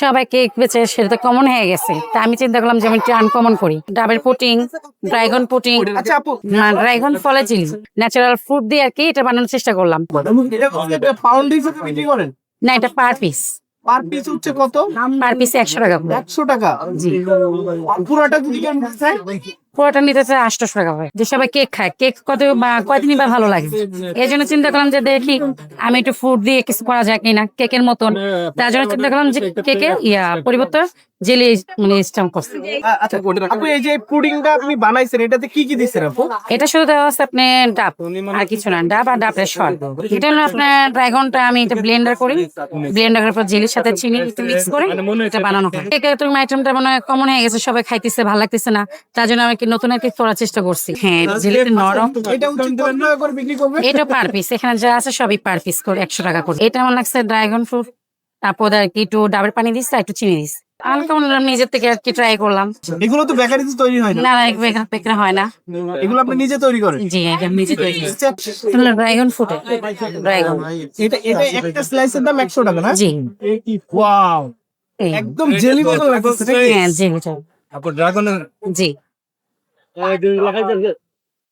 সবাই কেক বেচে সেটা তো কমন হয়ে গেছে। তা আমি চিন্তা করলাম যে আমি একটু আনকমন করি। ডাবের পুটিং ড্রাগন পুটিং ড্রাইগন ফলে ড্রাগন ফলের চিলি ন্যাচারাল ফ্রুট দিয়ে আর কি এটা বানানোর চেষ্টা করলাম। না এটা পার পিস পার পিস হচ্ছে কত? পার পিস একশো টাকা একশো টাকা। জি। পুরোটা যদি পুরোটা নিতে চাই আটশো টাকা হয় যে সবাই কেক খায়। কেক কত বা কয়দিনই বা ভালো লাগে। এই জন্য চিন্তা করলাম যে দেখি আমি একটু ফুড দিয়ে কিছু করা যায় কিনা কেকের মতন। তার জন্য চিন্তা করলাম যে কেকে ইয়া পরিবর্তন জেলি মানে স্টাম্প করছি। আচ্ছা আপু এই যে পুডিংটা আপনি বানাইছেন এটাতে কি কি দিচ্ছেন আপু? এটা শুধু দেওয়া আছে আপনার ডাব আর কিছু না। ডাব আর ডাবের সর এটা হলো আপনার ড্রাগনটা আমি এটা ব্লেন্ডার করি। ব্লেন্ডার করার পর জেলির সাথে চিনি একটু মিক্স করে। এটা বানানো হয়। কেকের তুমি আইটেমটা মনে হয় কমন হয়ে গেছে সবাই খাইতেছে ভালো লাগতেছে না। তার জন্য আমি কি নতুন একটা করার চেষ্টা করছি। হ্যাঁ জেলিটা নরম। এটা পার পিস এখানে যা আছে সবই পার পিস করে একশো টাকা করে। এটা আমার লাগছে ড্রাগন ফ্রুট তারপর আর কি একটু ডাবের পানি দিচ্ছে আর একটু চিনি দিচ্ছে হালকা মনে নিজের থেকে আর কি ট্রাই করলাম। এগুলো তো বেকারিতে তৈরি হয় না। না না বেকার বেকার হয় না। এগুলো আপনি নিজে তৈরি করেন। জি এটা আমি নিজে তৈরি ড্রাগন ফ্রুট ড্রাগন এটা এটা একটা স্লাইসের দাম একশো টাকা না? জি। ওয়াও একদম জেলি মতো লাগতেছে নাকি? হ্যাঁ জি এটা আপু ড্রাগনের জি